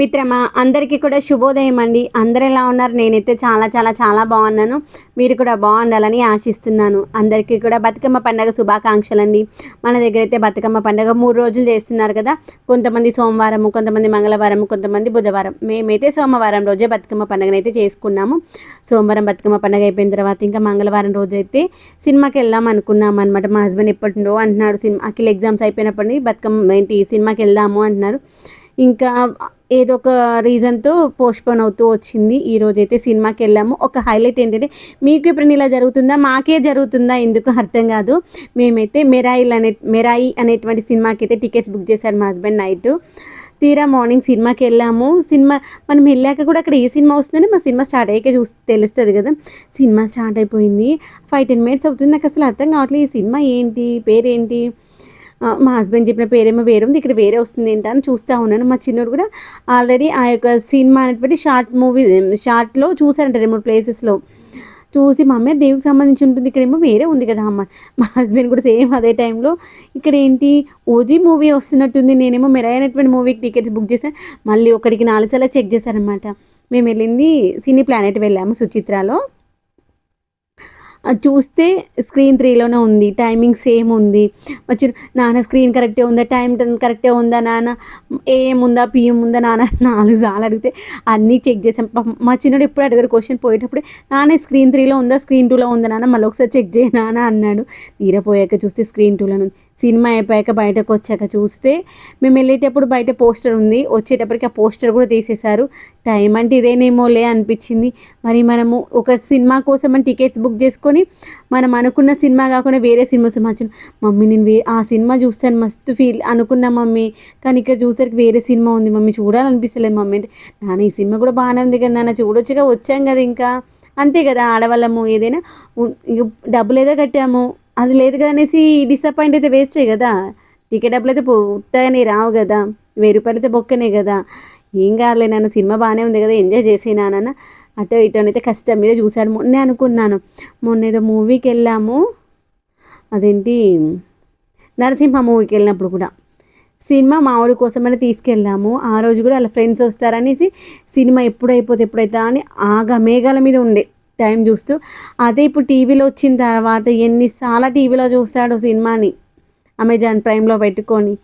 మిత్రమా అందరికీ కూడా శుభోదయం అండి. అందరు ఎలా ఉన్నారు? నేనైతే చాలా చాలా చాలా బాగున్నాను. మీరు కూడా బాగుండాలని ఆశిస్తున్నాను. అందరికీ కూడా బతుకమ్మ పండగ శుభాకాంక్షలు అండి మన దగ్గర అయితే బతుకమ్మ పండగ మూడు రోజులు చేస్తున్నారు కదా. కొంతమంది సోమవారం కొంతమంది మంగళవారం కొంతమంది బుధవారం. మేమైతే సోమవారం రోజే బతుకమ్మ పండుగనైతే చేసుకున్నాము. సోమవారం బతుకమ్మ పండుగ అయిపోయిన తర్వాత ఇంకా మంగళవారం రోజు అయితే సినిమాకి వెళ్దాం అనుకున్నాం అనమాట మా హస్బెండ్ ఎప్పటిండో అంటున్నాడు సినిమా అఖిల్ ఎగ్జామ్స్ అయిపోయినప్పటి బతుకమ్మ ఏంటి? సినిమాకి వెళ్దాము అంటున్నారు. ఇంకా ఏదో ఒక రీజన్తో పోస్ట్పోన్ అవుతూ వచ్చింది. ఈ రోజైతే అయితే సినిమాకి వెళ్ళాము ఒక హైలైట్ ఏంటంటే మీకు ఇప్పుడు ఇలా జరుగుతుందా? మాకే జరుగుతుందా? ఎందుకు అర్థం కాదు. మేమైతే మెరాయిల్ అనే మెరాయి అనేటువంటి సినిమాకి అయితే టికెట్స్ బుక్ చేశారు మా హస్బెండ్ నైట్ తీరా మార్నింగ్ సినిమాకి వెళ్ళాము సినిమా మనం వెళ్ళాక కూడా అక్కడ ఏ సినిమా వస్తుందని మా సినిమా స్టార్ట్ అయ్యాక చూసి తెలుస్తుంది కదా. సినిమా స్టార్ట్ అయిపోయింది. ఫైవ్ టెన్ మినిట్స్ అవుతుంది. నాకు అసలు అర్థం కావట్లేదు. ఈ సినిమా ఏంటి? పేరేంటి? మా హస్బెండ్ చెప్పిన పేరేమో వేరే ఉంది ఇక్కడ వేరే వస్తుంది ఏంటని అని చూస్తూ ఉన్నాను. మా చిన్నోడు కూడా ఆల్రెడీ ఆ యొక్క సినిమా అనేటువంటి షార్ట్ మూవీ షార్ట్లో చూసారంట రెండు మూడు ప్లేసెస్లో చూసి మా అమ్మాయి దేవుడికి సంబంధించి ఉంటుంది ఇక్కడేమో వేరే ఉంది కదా అమ్మ. మా హస్బెండ్ కూడా సేమ్ అదే టైంలో ఇక్కడ ఏంటి ఓజీ మూవీ వస్తున్నట్టుంది నేనేమో మెరైనటువంటి మూవీకి టికెట్స్ బుక్ చేశాను మళ్ళీ ఒకటికి నాలుగు సార్లు చెక్ చేశారనమాట మేము వెళ్ళింది సినీ ప్లానెట్ వెళ్ళాము సుచిత్రాలో. చూస్తే స్క్రీన్ త్రీలోనే ఉంది టైమింగ్ సేమ్ ఉంది. వచ్చి నాన్న స్క్రీన్ కరెక్టే ఉందా టైం కరెక్టే ఉందా నాన్న ఏఎం ఉందా పిఎం ఉందా నాన్న నాలుగు సార్లు అడిగితే అన్నీ చెక్ చేసాం మా చిన్నోడు ఎప్పుడు అడిగారు క్వశ్చన్ పోయేటప్పుడు నాన్న స్క్రీన్ త్రీలో ఉందా స్క్రీన్ టూలో ఉందా నాన్న? మళ్ళీ ఒకసారి చెక్ చేయ నాన్న అన్నాడు. తీరపోయాక చూస్తే స్క్రీన్ టూలో ఉంది. సినిమా అయిపోయాక బయటకు వచ్చాక చూస్తే మేము వెళ్ళేటప్పుడు బయట పోస్టర్ ఉంది. వచ్చేటప్పటికి ఆ పోస్టర్ కూడా తీసేశారు. టైం అంటే ఇదేనేమోలే అనిపించింది. మరి మనము ఒక సినిమా కోసం అని టికెట్స్ బుక్ చేసుకొని మనం అనుకున్న సినిమా కాకుండా వేరే సినిమా వచ్చిన. మమ్మీ నేను వే ఆ సినిమా చూస్తాను మస్తు ఫీల్ అనుకున్నా మమ్మీ. కానీ ఇక్కడ చూసరికి వేరే సినిమా ఉంది. మమ్మీ చూడాలనిపిస్తలేదు మమ్మీ అంటే నాన్న ఈ సినిమా కూడా బాగానే ఉంది కదా నాన్న చూడొచ్చుగా వచ్చాం కదా ఇంకా. అంతే కదా ఆడవాళ్ళము ఏదైనా. డబ్బులు ఏదో కట్టాము. అది లేదు కదా అనేసి డిసప్పాయింట్ అయితే వేస్టే కదా. టికెట్ డబ్బులు అయితే ఉత్తగానే రావు కదా. వెయ్యి రూపాయలు అయితే బొక్కనే కదా. ఏం కాదులే నాన్న సినిమా బాగానే ఉంది కదా ఎంజాయ్ చేసేనా నాన్న అటు ఇటు అయితే కష్టం. మీద చూశాను మొన్నే అనుకున్నాను. మొన్న ఏదో మూవీకి వెళ్ళాము. అదేంటి? నరసింహ మూవీకి వెళ్ళినప్పుడు కూడా. సినిమా మామిడి కోసమని తీసుకెళ్ళాము. ఆ రోజు కూడా వాళ్ళ ఫ్రెండ్స్ వస్తారనేసి సినిమా ఎప్పుడైపోతే ఎప్పుడైతే ఎప్పుడైతా అని ఆగా మేఘాల మీద ఉండే. టైం చూస్తూ అదే ఇప్పుడు టీవీలో వచ్చిన తర్వాత ఎన్నిసార్లు టీవీలో చూస్తాడు సినిమాని అమెజాన్ ప్రైమ్లో పెట్టుకొని.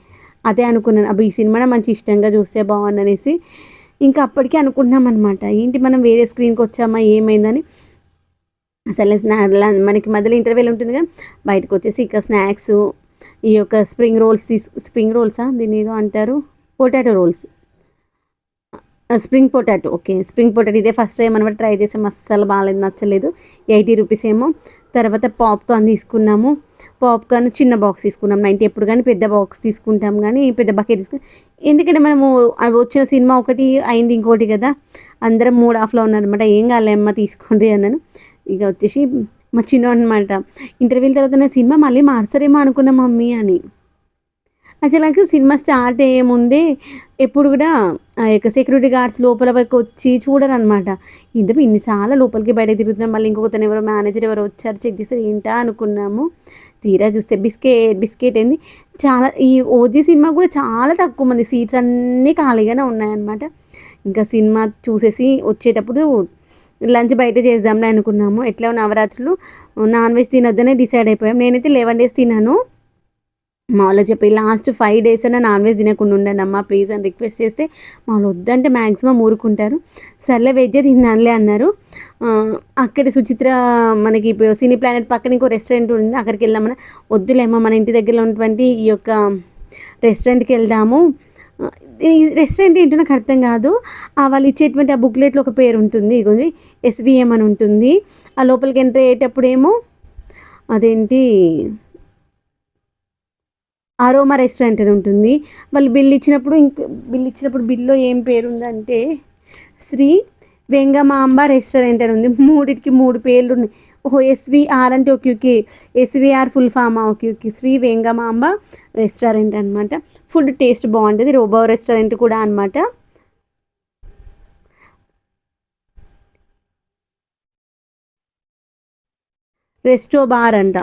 అదే అనుకున్నాను అబ్బా ఈ సినిమానే మంచి ఇష్టంగా చూస్తే బాగుందనేసి ఇంకా అప్పటికే అనుకుంటున్నాం అనమాట ఏంటి మనం వేరే స్క్రీన్కి వచ్చామా ఏమైందని. అసలు స్నా మనకి మధ్యలో ఇంటర్వెల్ ఉంటుంది కదా బయటకు వచ్చేసి ఇక స్నాక్స్ ఈ యొక్క స్ప్రింగ్ రోల్స్ తీసు స్ప్రింగ్ రోల్సా దీని ఏదో అంటారు potato rolls. Spring potato okay. Spring potato ఇదే ఫస్ట్ టైం అనమాట ట్రై చేసాం. అస్సలు బాగాలేదు నచ్చలేదు. ఎయిటీ రూపీస్ ఏమో. తర్వాత పాప్కార్న్ తీసుకున్నాము. పాప్కార్న్ చిన్న బాక్స్ తీసుకున్నాం. నైన్టీ ఎప్పుడు కానీ పెద్ద బాక్స్ తీసుకుంటాం కానీ పెద్ద బకెట్ తీసుకుని ఎందుకంటే మనము అవి వచ్చిన సినిమా ఒకటి అయింది ఇంకోటి కదా. అందరం మూడు ఆఫ్లో ఉన్నారనమాట ఏం కాలేమ్మా తీసుకోండి అన్నాను. ఇక వచ్చేసి మా చిన్న అనమాట ఇంటర్వ్యూల తర్వాత నా సినిమా మళ్ళీ మార్చరేమో అనుకున్నా మమ్మీ అని. అసలు నాకు సినిమా స్టార్ట్ అయ్యే ముందే ఎప్పుడు కూడా ఆ యొక్క సెక్యూరిటీ గార్డ్స్ లోపల వరకు వచ్చి చూడరనమాట. ఇందుకు ఇన్నిసార్లు లోపలికి బయట తిరుగుతున్నాం. మళ్ళీ ఇంకొకతను ఎవరో మేనేజర్ ఎవరో వచ్చారు. చెక్ చేస్తారు ఏంటా? అనుకున్నాము. తీరా చూస్తే బిస్కెట్ బిస్కెట్ ఏంది? చాలా ఈ ఓజీ సినిమా కూడా చాలా తక్కువ మంది సీట్స్ అన్నీ ఖాళీగానే ఉన్నాయన్నమాట. ఇంకా సినిమా చూసేసి వచ్చేటప్పుడు లంచ్ బయట చేద్దాంలే అనుకున్నాము. ఎట్లా నవరాత్రులు? నాన్ వెజ్ తినొద్దనే డిసైడ్ అయిపోయాం. నేనైతే లెవెన్ డేస్ తిన్నాను మామూలుగా చెప్పి లాస్ట్ ఫైవ్ డేస్ అయినా నాన్ వెజ్ తినకుండా ఉండండి అమ్మా ప్లీజ్ అని రిక్వెస్ట్ చేస్తే మా వద్దంటే మ్యాక్సిమం ఊరుకుంటారు. సర్లే వెజ్జే తిందానులే అన్నారు. అక్కడ సుచిత్ర మనకి ఇప్పుడు సినీ ప్లానెట్ పక్కన ఇంకో రెస్టారెంట్ ఉంది అక్కడికి వెళ్దామని. వద్దులేమ్మా మన ఇంటి దగ్గర ఉన్నటువంటి ఈ యొక్క రెస్టారెంట్కి వెళ్దాము. ఈ రెస్టారెంట్ ఏంటో నాకు అర్థం కాదు. వాళ్ళు ఇచ్చేటువంటి ఆ బుక్లెట్లో ఒక పేరు ఉంటుంది ఇగోండి ఎస్విఎం అని ఉంటుంది. ఆ లోపలికి ఎంటర్ అయ్యేటప్పుడు ఏమో అదేంటి? అరోమా రెస్టారెంట్ అని ఉంటుంది. వాళ్ళు బిల్ ఇచ్చినప్పుడు ఇంక బిల్ ఇచ్చినప్పుడు బిల్లో ఏం పేరు ఉందంటే శ్రీ వెంగమాంబ రెస్టారెంట్ అని ఉంది. మూడిటికి మూడు పేర్లు ఉన్నాయి. ఓహో ఎస్విఆర్ అంటే okay okay SVR full Fama okay okay Sri Vengamamba restaurant అనమాట ఫుడ్ టేస్ట్ బాగుంటుంది. రోబో రెస్టారెంట్ కూడా అనమాట రెస్టో బార్ అంట.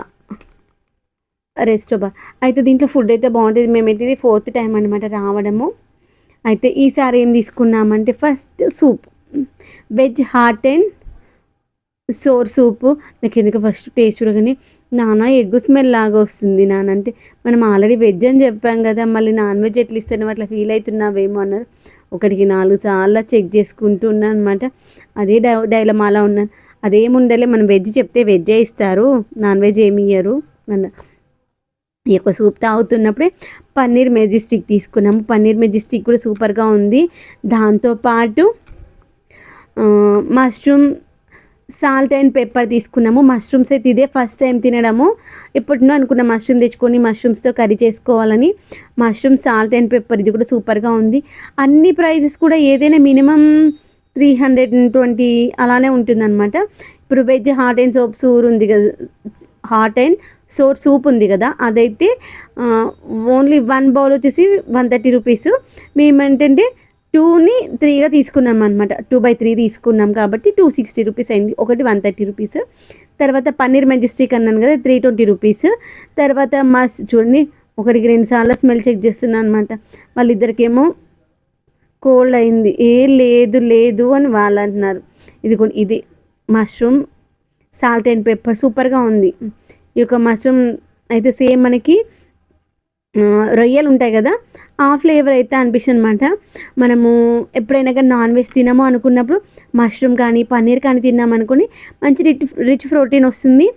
రెస్ట్ బార్ అయితే దీంట్లో ఫుడ్ అయితే బాగుంటుంది. మేమైతే ఇది ఫోర్త్ టైం అనమాట రావడము. అయితే ఈసారి ఏం తీసుకున్నామంటే first soup veg hot and sour soup నాకు ఎందుకు ఫస్ట్ టేస్ట్ చూడగానే నాన్న ఎగ్గు స్మెల్ లాగా వస్తుంది నాన్న అంటే మనం ఆల్రెడీ వెజ్ అని చెప్పాం కదా మళ్ళీ నాన్ వెజ్ ఎట్లా ఇస్తాను అట్లా ఫీల్ అవుతున్నావేమో అన్నారు. ఒకటికి నాలుగు సార్లు చెక్ చేసుకుంటూ ఉన్నాను అనమాట అదే డై డైలమాలా ఉన్నాను అదేముండలే మనం వెజ్ చెప్తే వెజ్జే ఇస్తారు. నాన్ వెజ్ ఏమి ఇయ్యరు అన్న. ఈ యొక్క సూప్ తాగుతున్నప్పుడే పన్నీర్ మెజిస్టిక్ తీసుకున్నాము. పన్నీర్ మెజిస్టిక్ కూడా సూపర్గా ఉంది. దాంతోపాటు మష్రూమ్ సాల్ట్ అండ్ పెప్పర్ తీసుకున్నాము. మష్రూమ్స్ అయితే ఇదే ఫస్ట్ టైం తినడము. ఎప్పుడునో అనుకున్న మష్రూమ్ తెచ్చుకొని మష్రూమ్స్తో కర్రీ చేసుకోవాలని. మష్రూమ్ సాల్ట్ అండ్ పెప్పర్ ఇది కూడా సూపర్గా ఉంది. అన్ని ప్రైజెస్ కూడా ఏదైనా minimum three hundred and twenty అలానే ఉంటుందన్నమాట. ఇప్పుడు veg hot and soup sour ఉంది కదా హాట్ అండ్ సోర్ సూప్ ఉంది కదా అదైతే ఓన్లీ వన్ బౌల్ వచ్చేసి వన్ థర్టీ రూపీస్. మేమేంటంటే టూని త్రీగా తీసుకున్నాం అనమాట టూ బై త్రీ తీసుకున్నాం కాబట్టి టూ సిక్స్టీ రూపీస్ అయింది. ఒకటి వన్ థర్టీ రూపీస్. తర్వాత పన్నీర్ మెజెస్టిక్ అన్నాను కదా త్రీ ట్వంటీ రూపీస్. తర్వాత మస్ట్ చూడండి ఒకరికి రెండు సార్లు స్మెల్ చెక్ చేస్తున్నాను అనమాట వాళ్ళిద్దరికేమో కోల్డ్ అయింది ఏ లేదు లేదు అని వాళ్ళు అంటున్నారు. ఇది ఇది మష్రూమ్ సాల్ట్ అండ్ పెప్పర్ సూపర్గా ఉంది. ఈ యొక్క మష్రూమ్ అయితే సేమ్ మనకి రొయ్యలు ఉంటాయి కదా ఆ ఫ్లేవర్ అయితే అనిపిస్తుంది అనమాట మనము ఎప్పుడైనా కానీ నాన్ వెజ్ తినము అనుకున్నప్పుడు మష్రూమ్ కానీ పన్నీర్ కానీ తిన్నాం అనుకుని మంచి రిచ్ రిచ్ ప్రోటీన్ వస్తుంది.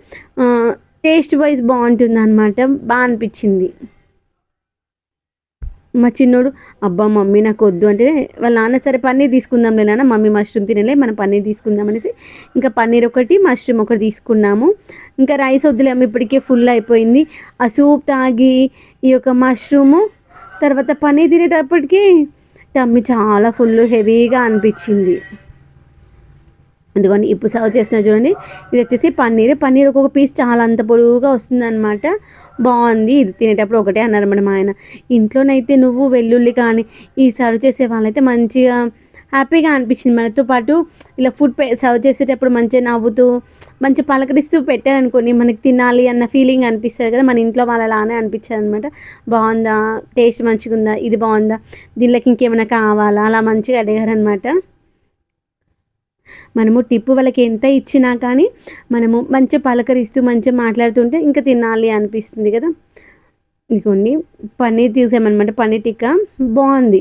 టేస్ట్ వైజ్ బాగుంటుంది అనమాట బాగా అనిపించింది. మా చిన్నోడు అబ్బా మమ్మీ నాకు వద్దు అంటే వాళ్ళ నాన్న సరే పన్నీర్ తీసుకుందాం నాన్న మమ్మీ మష్రూమ్ తినలే మనం పన్నీర్ తీసుకుందాం అనేసి ఇంకా పన్నీర్ ఒకటి మష్రూమ్ ఒకటి తీసుకున్నాము. ఇంకా రైస్ వద్దులేము ఇప్పటికే ఫుల్ అయిపోయింది. ఆ సూప్ తాగి ఈ యొక్క మష్రూము తర్వాత పన్నీర్ తినేటప్పటికి టమ్మి చాలా ఫుల్ హెవీగా అనిపించింది. అందుకని ఇప్పుడు సర్వ్ చేసిన చూడండి. ఇది వచ్చేసి పన్నీర్. పన్నీర్ ఒక్కొక్క పీస్ చాలా అంత పొడువుగా వస్తుందన్నమాట. బాగుంది. ఇది తినేటప్పుడు ఒకటే అన్నారు మన ఆయన. ఇంట్లోనైతే నువ్వు వెల్లుల్లి కానీ ఈ సర్వ్ చేసే వాళ్ళైతే మంచిగా హ్యాపీగా అనిపించింది. మనతో పాటు ఇలా ఫుడ్ సర్వ్ చేసేటప్పుడు మంచిగా నవ్వుతూ మంచి పలకరిస్తూ పెట్టారనుకోండి మనకి తినాలి అన్న ఫీలింగ్ అనిపిస్తుంది కదా. మన ఇంట్లో వాళ్ళలానే అనిపించారు అనమాట బాగుందా? టేస్ట్ మంచిగా ఉందా ఇది బాగుందా? దీనిలోకి ఇంకేమైనా కావాలా? అలా మంచిగా అడిగారనమాట మనము టిప్పు వాళ్ళకి ఎంత ఇచ్చినా కానీ మనము మంచిగా పలకరిస్తూ మంచిగా మాట్లాడుతుంటే ఇంకా తినాలి అనిపిస్తుంది కదా. ఇదిగోండి పన్నీర్ తీసామన్నమాట పన్నీర్ టిక్కా? బాగుంది.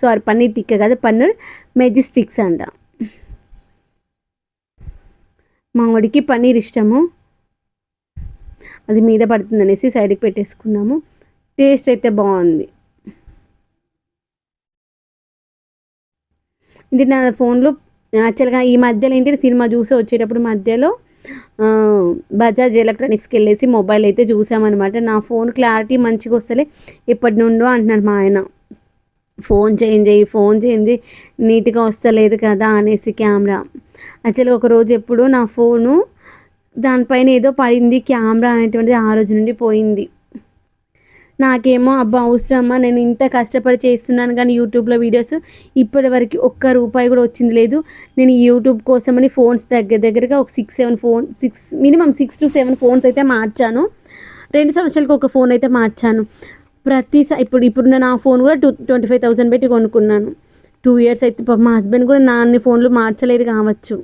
సారీ పన్నీర్ టిక్కా కదా పన్నీర్ మెజిస్టిక్స్ అంట. మా వాడికి పన్నీర్ ఇష్టము. అది మీద పడుతుంది అనేసి సైడ్కి పెట్టేసుకున్నాము. టేస్ట్ అయితే బాగుంది. ఇది నా ఫోన్లో యాక్చువల్గా ఈ మధ్యలో ఏంటి సినిమా చూసి వచ్చేటప్పుడు మధ్యలో బజాజ్ ఎలక్ట్రానిక్స్కి వెళ్ళేసి మొబైల్ అయితే చూసామన్నమాట. నా ఫోన్ క్లారిటీ మంచిగా వస్తలే ఎప్పటి నుండో అంటున్నారు మా ఆయన. ఫోన్ చేంజ్ అయ్యి ఫోన్ చేంజ్ నీట్గా వస్తలేదు కదా అనేసి కెమెరా. యాక్చువల్గా ఒకరోజు ఎప్పుడు నా ఫోను దానిపైన ఏదో పడింది కెమెరా అనేటువంటిది ఆ రోజు నుండి పోయింది. నాకేమో అబ్బా అవసరమ్మా నేను ఇంత కష్టపడి చేస్తున్నాను కానీ యూట్యూబ్లో వీడియోస్ ఇప్పటి వరకు ఒక్క రూపాయి కూడా వచ్చింది లేదు. నేను యూట్యూబ్ కోసమని ఫోన్స్ దగ్గర దగ్గరగా ఒక six seven phone six minimum six to seven phones అయితే మార్చాను. రెండు సంవత్సరాలకు ఒక ఫోన్ అయితే మార్చాను. ప్రతిసారి ఇప్పుడు ఇప్పుడున్న నా ఫోన్ కూడా టూ ట్వంటీ ఫైవ్ థౌసండ్ పెట్టి కొనుక్కున్నాను. టూ ఇయర్స్ అయితే మా హస్బెండ్ కూడా నా అన్ని ఫోన్లు మార్చలేదు కావచ్చు.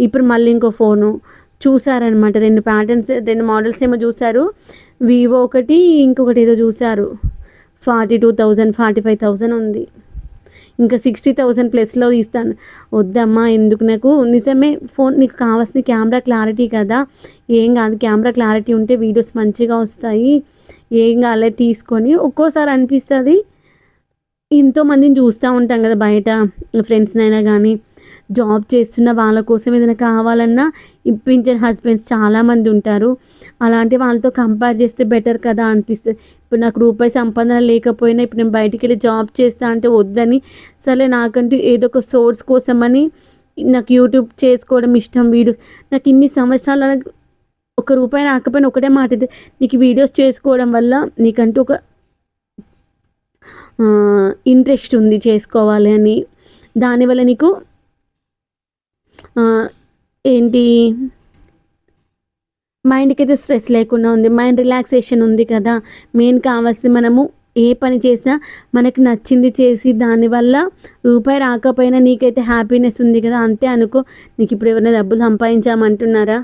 ఇప్పుడు మళ్ళీ ఇంకో ఫోను చూసారనమాట రెండు ప్యాటర్న్స్ రెండు మోడల్స్ ఏమో చూసారు వివో ఒకటి ఇంకొకటి ఏదో చూసారు forty two thousand forty five thousand ఉంది. ఇంకా సిక్స్టీ థౌజండ్ ప్లస్లో తీస్తాను. వద్దమ్మా ఎందుకు నాకు? నిజమే ఫోన్ నీకు కావాల్సిన కెమెరా క్లారిటీ కదా. ఏం కాదు కెమెరా క్లారిటీ ఉంటే వీడియోస్ మంచిగా వస్తాయి. ఏం కాలే తీసుకొని ఒక్కోసారి అనిపిస్తుంది. ఎంతోమందిని చూస్తూ ఉంటాం కదా బయట ఫ్రెండ్స్నైనా కానీ జాబ్ చేస్తున్న వాళ్ళ కోసం ఏదైనా కావాలన్నా ఇప్పించిన హస్బెండ్స్ చాలామంది ఉంటారు. అలాంటి వాళ్ళతో కంపేర్ చేస్తే బెటర్ కదా అనిపిస్తుంది. ఇప్పుడు నాకు రూపాయి సంపాదన లేకపోయినా ఇప్పుడు నేను బయటికి వెళ్ళి జాబ్ చేస్తా అంటే వద్దని సరే నాకంటూ ఏదో ఒక సోర్స్ కోసమని నాకు యూట్యూబ్ చేసుకోవడం ఇష్టం వీడియోస్ నాకు ఇన్ని సంవత్సరాల ఒక రూపాయి రాకపోయినా ఒకటే మాట నీకు వీడియోస్ చేసుకోవడం వల్ల నీకంటూ ఒక ఇంట్రెస్ట్ ఉంది చేసుకోవాలి అని. దానివల్ల నీకు ఏంటి? మైండ్కి అయితే స్ట్రెస్ లేకుండా ఉంది. మైండ్ రిలాక్సేషన్ ఉంది కదా. మెయిన్ కావాల్సి మనము ఏ పని చేసినా మనకి నచ్చింది చేసి దానివల్ల రూపాయి రాకపోయినా నీకైతే హ్యాపీనెస్ ఉంది కదా. అంతే అనుకో. నీకు ఇప్పుడు ఎవరైనా డబ్బులు సంపాదించామంటున్నారా?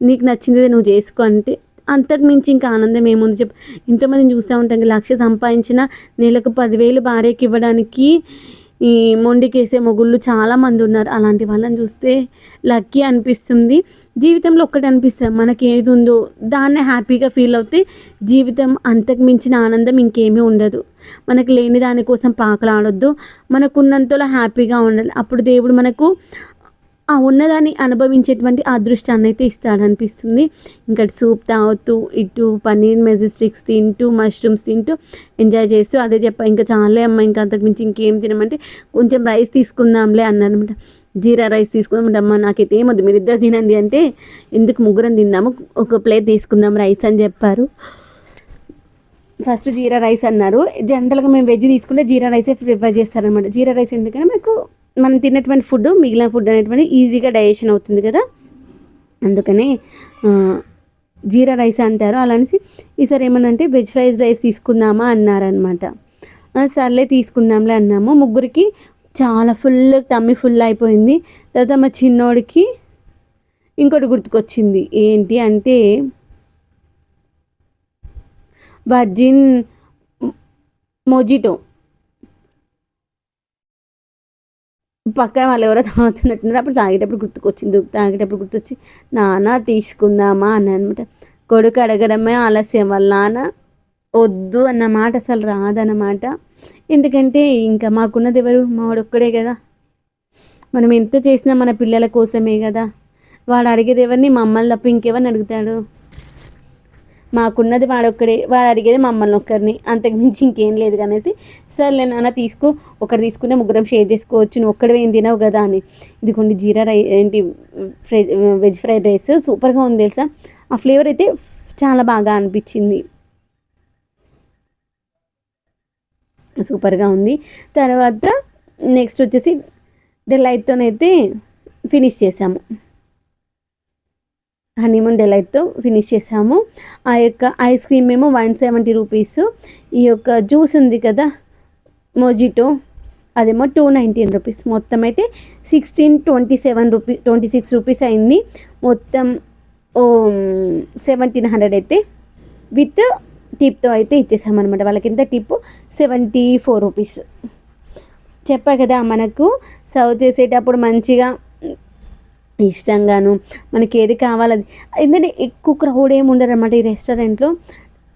నీకు నచ్చింది నువ్వు చేసుకో అంటే అంతకు మించి ఇంకా ఆనందం ఏముంది చెప్పు. ఎంతోమందిని చూస్తూ ఉంటాం. లక్ష సంపాదించిన నెలకు పదివేలు భార్యకి ఇవ్వడానికి ఈ మొండికేసే మొగుళ్ళు చాలామంది ఉన్నారు. అలాంటి వాళ్ళని చూస్తే లక్కీ అనిపిస్తుంది. జీవితంలో ఒక్కటి అనిపిస్తుంది. మనకి ఏది ఉందో దాన్నే హ్యాపీగా ఫీల్ అవుతే జీవితం అంతకు మించిన ఆనందం ఇంకేమీ ఉండదు. మనకు లేని దానికోసం పాకలాడొద్దు. మనకున్నంతలో హ్యాపీగా ఉండాలి. అప్పుడు దేవుడు మనకు ఆ ఉన్నదాన్ని అనుభవించేటువంటి ఆ దృష్టాన్ని అయితే ఇస్తాడనిపిస్తుంది. ఇంకా సూప్ తాగుతూ ఇటు పన్నీర్ మెజిస్టిక్స్ తింటూ మష్రూమ్స్ తింటూ ఎంజాయ్ చేస్తూ అదే చెప్ప ఇంకా చాలే అమ్మ ఇంకా అంతకుమించి ఇంకేం తినమంటే కొంచెం రైస్ తీసుకుందాంలే అన్నారనమాట. జీరా రైస్ తీసుకుందామంటే అమ్మ నాకైతే ఏమొద్దు మీరు ఇద్దరు తినండి అంటే ఎందుకు ముగ్గురం తిందాము ఒక ప్లేట్ తీసుకుందాం రైస్ అని చెప్పారు. ఫస్ట్ జీరా రైస్ అన్నారు. జనరల్గా మేము వెజ్ తీసుకుంటే జీరా రైసే ప్రిఫర్ చేస్తారనమాట. జీరా రైస్ ఎందుకంటే మనకు మనం తిన్నటువంటి ఫుడ్ మిగిలిన ఫుడ్ అనేటువంటి ఈజీగా డైజెషన్ అవుతుంది కదా? అందుకనే జీరా రైస్ అంటారు. అలా అనేసి ఈసారి ఏమనంటే వెజ్ ఫ్రైడ్ రైస్ తీసుకుందామా అన్నారనమాట సర్లే తీసుకుందాంలే అన్నాము. ముగ్గురికి చాలా ఫుల్ టమ్మీ ఫుల్ అయిపోయింది. తర్వాత మా చిన్నోడికి ఇంకోటి గుర్తుకొచ్చింది. ఏంటి అంటే వర్జిన్ మొజిటో. పక్కన వాళ్ళు ఎవరో తాగుతున్నట్టున్నారు అప్పుడు తాగేటప్పుడు గుర్తుకొచ్చింది తాగేటప్పుడు గుర్తొచ్చి నాన్న తీసుకుందామా? అని అనమాట కొడుకు అడగడమే ఆలస్యం వాళ్ళ నాన్న వద్దు అన్న మాట అసలు రాదన్నమాట. ఎందుకంటే ఇంకా మాకున్నది ఎవరు? మావాడొక్కడే కదా. మనం ఎంత చేసినా మన పిల్లల కోసమే కదా. వాడు అడిగేది ఎవరిని? మమ్మల్ని తప్ప ఇంకెవరిని అడుగుతాడు? మాకున్నది వాడొక్కడే వాడు అడిగేది మమ్మల్ని ఒక్కరిని. అంతకుమించి ఇంకేం లేదు కనేసి సర్లే నాన్న తీసుకో ఒకరు తీసుకుంటే ముగ్గురం షేర్ చేసుకోవచ్చు నువ్వు ఒక్కడే ఏం తినవు కదా అని. ఇదిగోండి జీరా రై ఏంటి ఫ్రై వెజ్ ఫ్రైడ్ రైస్ సూపర్గా ఉంది తెలుసా? ఆ ఫ్లేవర్ అయితే చాలా బాగా అనిపించింది. సూపర్గా ఉంది. తర్వాత నెక్స్ట్ వచ్చేసి డెలైట్తోనైతే ఫినిష్ చేసాము హనీమూన్ డెలైట్తో ఫినిష్ చేసాము ఆ యొక్క ఐస్ క్రీమ్ ఏమో వన్ సెవెంటీ రూపీస్. ఈ యొక్క జ్యూస్ ఉంది కదా మోజిటో అదేమో టూ నైంటీన్ రూపీస్. మొత్తం అయితే sixteen twenty seven rupee twenty six rupees అయింది. మొత్తం సెవెంటీన్ హండ్రెడ్ అయితే విత్ టిప్తో అయితే ఇచ్చేసామన్నమాట. వాళ్ళకి ఎంత టిప్ సెవెంటీ ఫోర్ రూపీస్. చెప్పా కదా మనకు సర్వ్ చేసేటప్పుడు మంచిగా ఇష్టంగాను మనకి ఏది కావాలి అది ఎందుకంటే ఎక్కువ క్రౌడ్ ఏమి ఉండరు అనమాట ఈ రెస్టారెంట్లో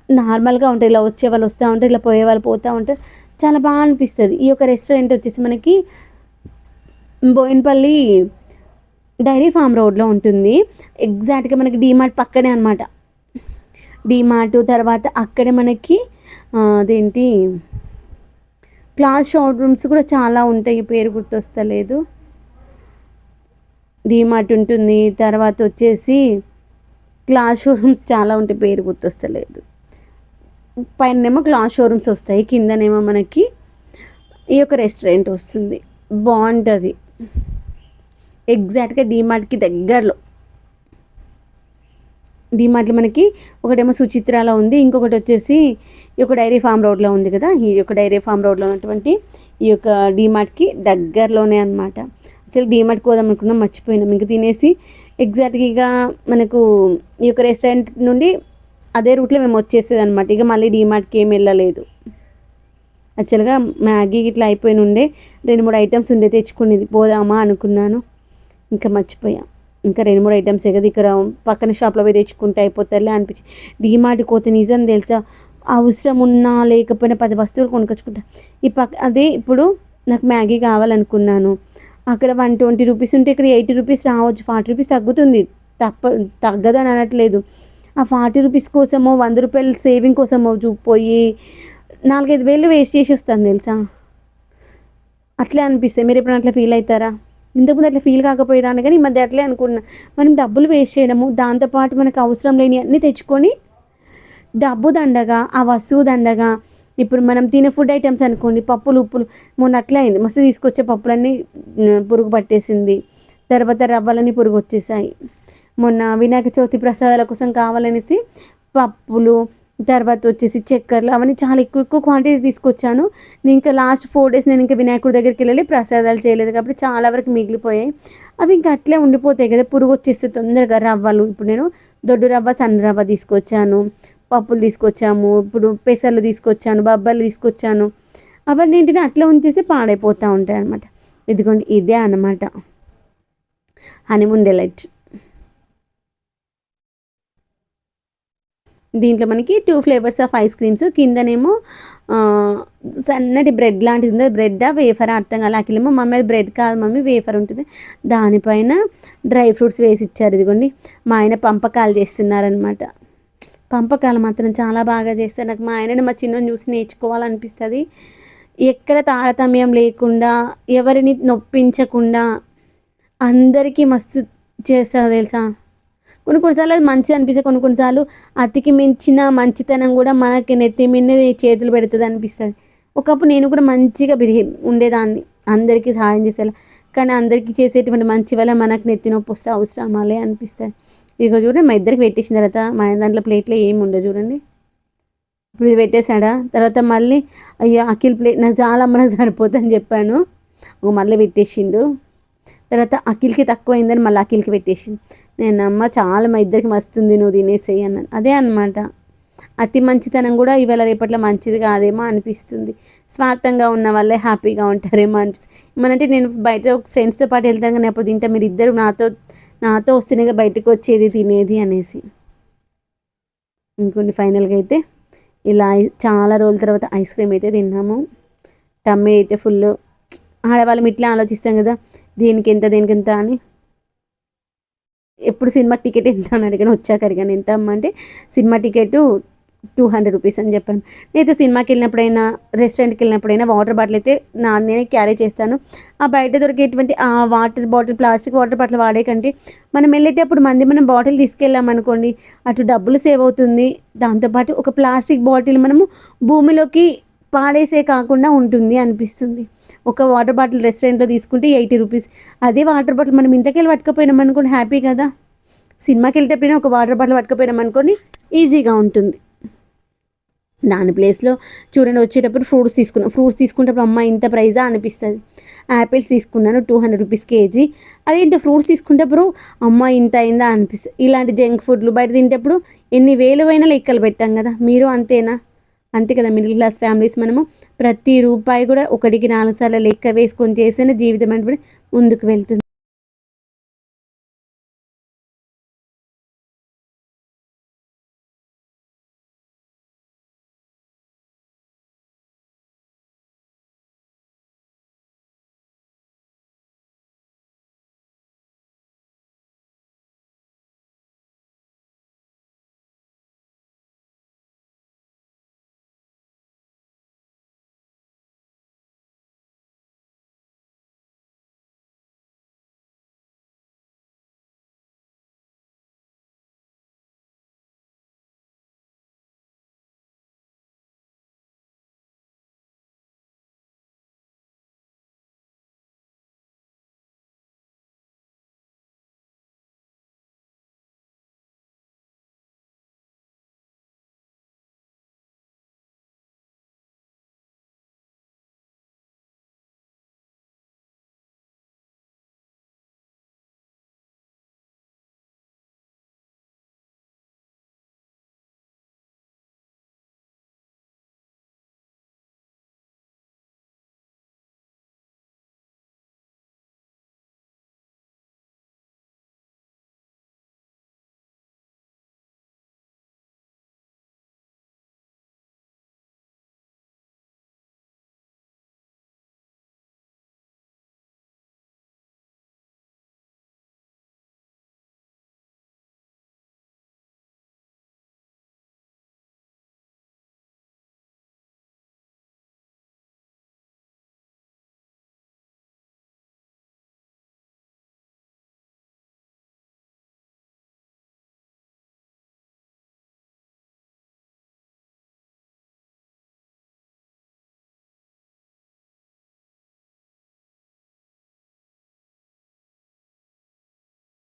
నార్మల్గా ఉంటాయి. ఇలా వచ్చే వాళ్ళు వస్తూ ఉంటారు. ఇలా పోయే వాళ్ళు పోతూ ఉంటారు. చాలా బాగా అనిపిస్తుంది. ఈ యొక్క రెస్టారెంట్ వచ్చేసి మనకి బోయినపల్లి డైరీ ఫామ్ రోడ్లో ఉంటుంది. ఎగ్జాక్ట్గా మనకి డీమార్ట్ పక్కనే అనమాట డీమార్ట్ తర్వాత అక్కడే మనకి అదేంటి క్లాస్ షోరూమ్స్ కూడా చాలా ఉంటాయి. పేరు గుర్తొస్తలేదు. డీమార్ట్ ఉంటుంది. తర్వాత వచ్చేసి క్లాస్ షోరూమ్స్ చాలా ఉంటాయి పేరు గుర్తొస్తలేదు. పైననేమో క్లాస్ షోరూమ్స్ వస్తాయి. కిందనేమో మనకి ఈ యొక్క రెస్టారెంట్ వస్తుంది. బాగుంటుంది. ఎగ్జాక్ట్గా డీమార్ట్కి దగ్గరలో. డీమార్ట్లో మనకి ఒకటేమో సుచిత్రాలో ఉంది. ఇంకొకటి వచ్చేసి ఈ యొక్క డైరీ ఫామ్ రోడ్లో ఉంది కదా. ఈ యొక్క డైరీ ఫామ్ రోడ్లో ఉన్నటువంటి ఈ యొక్క డీమార్ట్కి దగ్గరలోనే అనమాట అసలు డీమార్ట్కి పోదాం అనుకున్నాం మర్చిపోయినాం. ఇంకా తినేసి ఎగ్జాక్ట్గా మనకు ఈ యొక్క రెస్టారెంట్ నుండి అదే రూట్లో మేము వచ్చేసేది అనమాట ఇక మళ్ళీ డీమార్ట్కి ఏం వెళ్ళలేదు. యాక్చువల్గా మ్యాగీ ఇట్లా అయిపోయిన ఉండే రెండు మూడు ఐటమ్స్ ఉండే తెచ్చుకునేది. పోదామా అనుకున్నాను. ఇంకా మర్చిపోయాం. ఇంకా రెండు మూడు ఐటమ్స్ కదా ఇక్కడ పక్కన షాప్లో పోయి తెచ్చుకుంటే అయిపోతారులే అనిపించి. డిమార్ట్కి పోతే నిజం తెలుసా? అవసరం ఉన్నా లేకపోయినా పది వస్తువులు కొనుకొచ్చుకుంటా ఈ పక్క అదే ఇప్పుడు నాకు మ్యాగీ కావాలనుకున్నాను. అక్కడ వన్ ట్వంటీ రూపీస్ ఉంటే ఇక్కడ ఎయిటీ రూపీస్ రావచ్చు. ఫార్టీ రూపీస్ తగ్గుతుంది. తప్ప తగ్గదని అనట్లేదు. ఆ ఫార్టీ రూపీస్ కోసమో వంద రూపాయల సేవింగ్ కోసమో పోయి నాలుగైదు వేలు వేస్ట్ చేసి వస్తాను తెలుసా? అట్లే అనిపిస్తాయి. మీరు ఎప్పుడు అట్లా ఫీల్ అవుతారా? ఇంతకుముందు అట్లా ఫీల్ కాకపోయేదాన్ని కానీ ఈ మధ్య అట్లే అనుకున్నా. మనం డబ్బులు వేస్ట్ చేయడము దాంతోపాటు మనకు అవసరం లేని అన్నీ తెచ్చుకొని డబ్బు దండగా ఆ వస్తువు దండగా ఇప్పుడు మనం తినే ఫుడ్ ఐటమ్స్ అనుకోండి పప్పులు ఉప్పులు మొన్న అట్లే అయింది. మస్తు తీసుకొచ్చే పప్పులన్నీ పురుగు పట్టేసింది. తర్వాత రవ్వలన్నీ పురుగు వచ్చేసాయి. మొన్న వినాయక చవితి ప్రసాదాల కోసం కావాలనేసి పప్పులు తర్వాత వచ్చేసి చక్కెరలు అవన్నీ చాలా ఎక్కువ ఎక్కువ క్వాంటిటీ తీసుకొచ్చాను. నేను ఇంకా లాస్ట్ ఫోర్ డేస్ నేను ఇంకా వినాయకుడి దగ్గరికి వెళ్ళి ప్రసాదాలు చేయలేదు కాబట్టి చాలా వరకు మిగిలిపోయాయి. అవి ఇంకా అట్లే ఉండిపోతాయి కదా పురుగు వచ్చేస్తే తొందరగా రవ్వలు. ఇప్పుడు నేను దొడ్డు రవ్వ సన్న రవ్వ తీసుకొచ్చాను. పప్పులు తీసుకొచ్చాము ఇప్పుడు పెసర్లు తీసుకొచ్చాను బబ్బలు తీసుకొచ్చాను. అవన్నీ ఏంటంటే అట్లా ఉంచేసి పాడైపోతూ ఉంటాయి అనమాట ఇదిగోండి ఇదే అనమాట హనీమూన్ డెలైట్. దీంట్లో మనకి two flavours of ice creams కిందనేమో సన్నటి బ్రెడ్ లాంటిది ఉంది? బ్రెడ్ వేఫర్ అర్థం కాదు అఖిలేమో మమ్మీ అది బ్రెడ్ కాదు మమ్మీ వేఫర్ ఉంటుంది. దానిపైన డ్రై ఫ్రూట్స్ వేసి ఇచ్చారు ఇదిగోండి. మా ఆయన పంపకాలు చేస్తున్నారనమాట పంపకాలు మాత్రం చాలా బాగా చేస్తారు నాకు మా ఆయనని మా చిన్న చూసి నేర్చుకోవాలనిపిస్తుంది. ఎక్కడ తారతమ్యం లేకుండా ఎవరిని నొప్పించకుండా అందరికీ మస్తు చేస్తారు తెలుసా? కొన్ని కొన్నిసార్లు అది మంచిది అనిపిస్తుంది. కొన్ని కొన్నిసార్లు అతికి మించిన మంచితనం కూడా మనకి నెత్తి మీద చేతులు పెడుతుంది అనిపిస్తుంది. ఒకప్పుడు నేను కూడా మంచిగా బిహేవ్ ఉండేదాన్ని. అందరికీ సహాయం చేసేలా. కానీ అందరికీ చేసేటువంటి మంచి వల్ల మనకు నెత్తి నొప్పి వస్తే అవసరమాలే అనిపిస్తుంది. ఇక చూడండి మా ఇద్దరికి పెట్టేసిన తర్వాత మా దాంట్లో ప్లేట్లో ఏమి ఉండదు చూడండి. ఇప్పుడు ఇది పెట్టేశాడా? తర్వాత మళ్ళీ అయ్యో అఖిల్ ప్లేట్ నాకు చాలా అమ్మన సరిపోతుంది అని చెప్పాను. మళ్ళీ పెట్టేసిండు. తర్వాత అఖిల్కి తక్కువైందని మళ్ళీ అఖిల్కి పెట్టేసిండు. నేను అమ్మ చాలా మా ఇద్దరికి మస్తుంది నువ్వు తినేసేయి అన్నాను. అదే అనమాట అతి మంచితనం కూడా ఇవాళ రేపట్లో మంచిది కాదేమో అనిపిస్తుంది. స్వార్థంగా ఉన్న వాళ్ళే హ్యాపీగా ఉంటారేమో అనిపిస్తుంది. ఏమనంటే నేను బయట ఫ్రెండ్స్తో పాటు వెళ్తాను కానీ అప్పుడు తింటా. మీరు ఇద్దరు నాతో నాతో వస్తేనే బయటకు వచ్చేది తినేది అనేసి. ఇంకొన్ని ఫైనల్గా అయితే ఇలా చాలా రోజుల తర్వాత ఐస్ క్రీమ్ అయితే తిన్నాము. టమ్మీ అయితే ఫుల్ ఆడవాళ్ళం ఇట్లా ఆలోచిస్తాం కదా దీనికి ఎంత దీనికి ఎంత అని. ఎప్పుడు సినిమా టికెట్ ఎంత అని అడిగాను వచ్చాక అడిగాను ఎంత అమ్మ అంటే cinema ticket two hundred rupees అని చెప్పాను. నేనైతే సినిమాకి వెళ్ళినప్పుడైనా రెస్టారెంట్కి వెళ్ళినప్పుడైనా వాటర్ బాటిల్ అయితే నా నేనే క్యారీ చేస్తాను. ఆ బయట దొరికేటువంటి ఆ water bottle plastic water bottle వాడే కంటే మనం వెళ్ళేటప్పుడు మంది మనం బాటిల్ తీసుకెళ్ళాం అనుకోండి అటు డబ్బులు సేవ్ అవుతుంది. దాంతోపాటు ఒక ప్లాస్టిక్ బాటిల్ మనము భూమిలోకి పాడేసే కాకుండా ఉంటుంది అనిపిస్తుంది. ఒక వాటర్ బాటిల్ రెస్టారెంట్లో తీసుకుంటే ఎయిటీ రూపీస్. అదే వాటర్ బాటిల్ మనం ఇంతకెళ్ళి వెళ్ళి పట్టుకపోయినాం అనుకోండి హ్యాపీ కదా. సినిమాకి వెళ్ళేటప్పుడైనా ఒక వాటర్ బాటిల్ పట్టుకపోయినాం అనుకోండి ఈజీగా ఉంటుంది. దాని ప్లేస్లో చూడండి వచ్చేటప్పుడు ఫ్రూట్స్ తీసుకున్నాం. ఫ్రూట్స్ తీసుకునేటప్పుడు అమ్మ ఇంత ప్రైజా అనిపిస్తుంది. యాపిల్స్ తీసుకున్నాను టూ హండ్రెడ్ రూపీస్ కేజీ అదేంటి ఫ్రూట్స్ తీసుకునేటప్పుడు అమ్మ ఇంత అయిందా అనిపిస్తుంది. ఇలాంటి జంక్ ఫుడ్లు బయట తింటప్పుడు ఎన్ని వేలు లెక్కలు పెట్టాం కదా. మీరు అంతేనా? అంతే కదా మిడిల్ క్లాస్ ఫ్యామిలీస్ మనము ప్రతి రూపాయి కూడా ఒకటికి నాలుగు సార్లు లెక్క వేసుకొని చేస్తేనే జీవితం అంటే ముందుకు వెళ్తుంది.